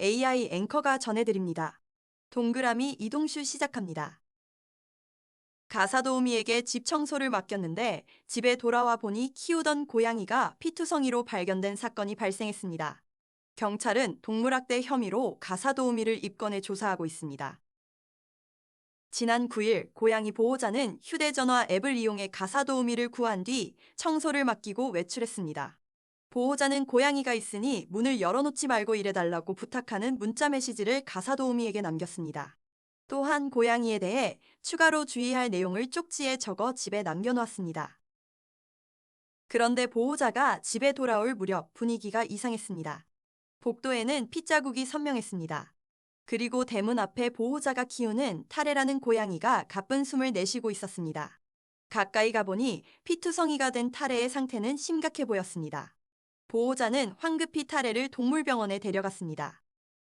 AI 앵커가 전해드립니다. 동그라미 이동슈 시작합니다. 가사도우미에게 집 청소를 맡겼는데 집에 돌아와 보니 키우던 고양이가 피투성이로 발견된 사건이 발생했습니다. 경찰은 동물학대 혐의로 가사도우미를 입건해 조사하고 있습니다. 지난 9일 고양이 보호자는 휴대전화 앱을 이용해 가사도우미를 구한 뒤 청소를 맡기고 외출했습니다. 보호자는 고양이가 있으니 문을 열어놓지 말고 일해달라고 부탁하는 문자 메시지를 가사 도우미에게 남겼습니다. 또한 고양이에 대해 추가로 주의할 내용을 쪽지에 적어 집에 남겨놓았습니다. 그런데 보호자가 집에 돌아올 무렵 분위기가 이상했습니다. 복도에는 핏자국이 선명했습니다. 그리고 대문 앞에 보호자가 키우는 타레라는 고양이가 가쁜 숨을 내쉬고 있었습니다. 가까이 가보니 피투성이가 된 타레의 상태는 심각해 보였습니다. 보호자는 황급히 타레를 동물병원에 데려갔습니다.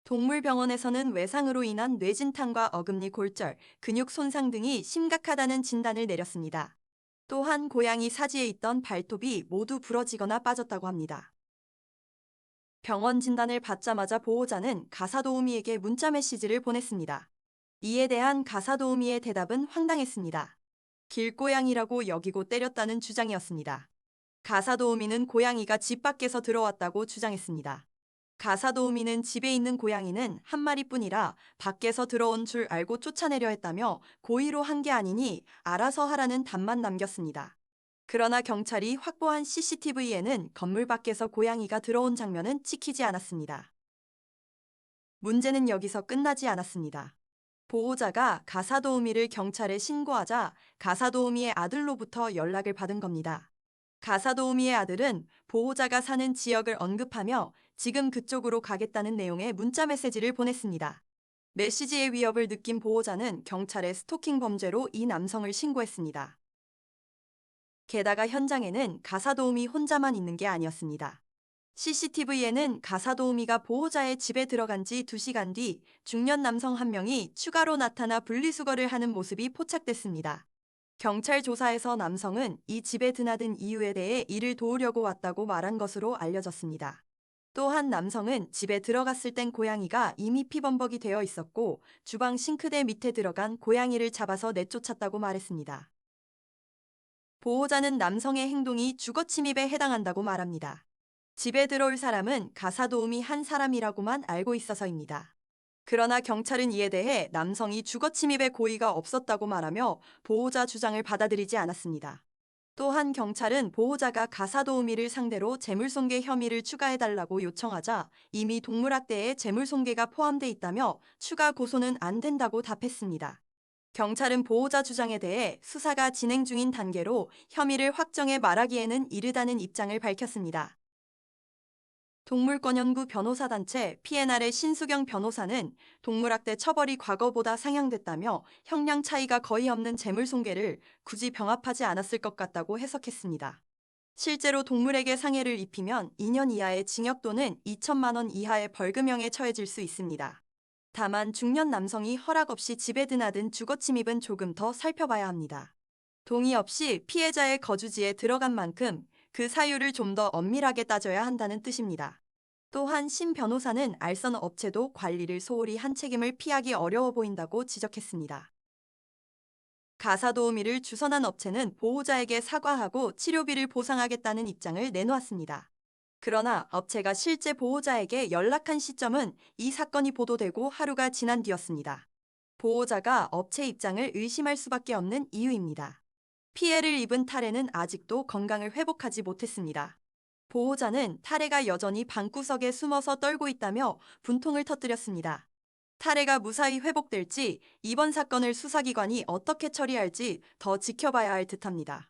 동물병원에서는 외상으로 인한 뇌진탕과 어금니 골절, 근육 손상 등이 심각하다는 진단을 내렸습니다. 또한 고양이 사지에 있던 발톱이 모두 부러지거나 빠졌다고 합니다. 병원 진단을 받자마자 보호자는 가사도우미에게 문자 메시지를 보냈습니다. 이에 대한 가사도우미의 대답은 황당했습니다. 길고양이라고 여기고 때렸다는 주장이었습니다. 가사도우미는 고양이가 집 밖에서 들어왔다고 주장했습니다. 가사도우미는 집에 있는 고양이는 한 마리뿐이라 밖에서 들어온 줄 알고 쫓아내려 했다며 고의로 한 게 아니니 알아서 하라는 답만 남겼습니다. 그러나 경찰이 확보한 CCTV에는 건물 밖에서 고양이가 들어온 장면은 찍히지 않았습니다. 문제는 여기서 끝나지 않았습니다. 보호자가 가사도우미를 경찰에 신고하자 가사도우미의 아들로부터 연락을 받은 겁니다. 가사도우미의 아들은 보호자가 사는 지역을 언급하며 지금 그쪽으로 가겠다는 내용의 문자 메시지를 보냈습니다. 메시지의 위협을 느낀 보호자는 경찰에 스토킹 범죄로 이 남성을 신고했습니다. 게다가 현장에는 가사도우미 혼자만 있는 게 아니었습니다. CCTV에는 가사도우미가 보호자의 집에 들어간 지 2시간 뒤 중년 남성 한 명이 추가로 나타나 분리수거를 하는 모습이 포착됐습니다. 경찰 조사에서 남성은 이 집에 드나든 이유에 대해 이를 도우려고 왔다고 말한 것으로 알려졌습니다. 또한 남성은 집에 들어갔을 땐 고양이가 이미 피범벅이 되어 있었고 주방 싱크대 밑에 들어간 고양이를 잡아서 내쫓았다고 말했습니다. 보호자는 남성의 행동이 주거 침입에 해당한다고 말합니다. 집에 들어올 사람은 가사 도우미 한 사람이라고만 알고 있어서입니다. 그러나 경찰은 이에 대해 남성이 주거 침입의 고의가 없었다고 말하며 보호자 주장을 받아들이지 않았습니다. 또한 경찰은 보호자가 가사도우미를 상대로 재물손괴 혐의를 추가해달라고 요청하자 이미 동물학대에 재물손괴가 포함돼 있다며 추가 고소는 안 된다고 답했습니다. 경찰은 보호자 주장에 대해 수사가 진행 중인 단계로 혐의를 확정해 말하기에는 이르다는 입장을 밝혔습니다. 동물권연구 변호사단체 PNR의 신수경 변호사는 동물학대 처벌이 과거보다 상향됐다며 형량 차이가 거의 없는 재물손괴를 굳이 병합하지 않았을 것 같다고 해석했습니다. 실제로 동물에게 상해를 입히면 2년 이하의 징역 또는 2천만 원 이하의 벌금형에 처해질 수 있습니다. 다만 중년 남성이 허락 없이 집에 드나든 주거 침입은 조금 더 살펴봐야 합니다. 동의 없이 피해자의 거주지에 들어간 만큼 그 사유를 좀 더 엄밀하게 따져야 한다는 뜻입니다. 또한 신 변호사는 알선 업체도 관리를 소홀히 한 책임을 피하기 어려워 보인다고 지적했습니다. 가사 도우미를 주선한 업체는 보호자에게 사과하고 치료비를 보상하겠다는 입장을 내놓았습니다. 그러나 업체가 실제 보호자에게 연락한 시점은 이 사건이 보도되고 하루가 지난 뒤였습니다. 보호자가 업체 입장을 의심할 수밖에 없는 이유입니다. 피해를 입은 타레는 아직도 건강을 회복하지 못했습니다. 보호자는 타레가 여전히 방구석에 숨어서 떨고 있다며 분통을 터뜨렸습니다. 타레가 무사히 회복될지 이번 사건을 수사기관이 어떻게 처리할지 더 지켜봐야 할 듯합니다.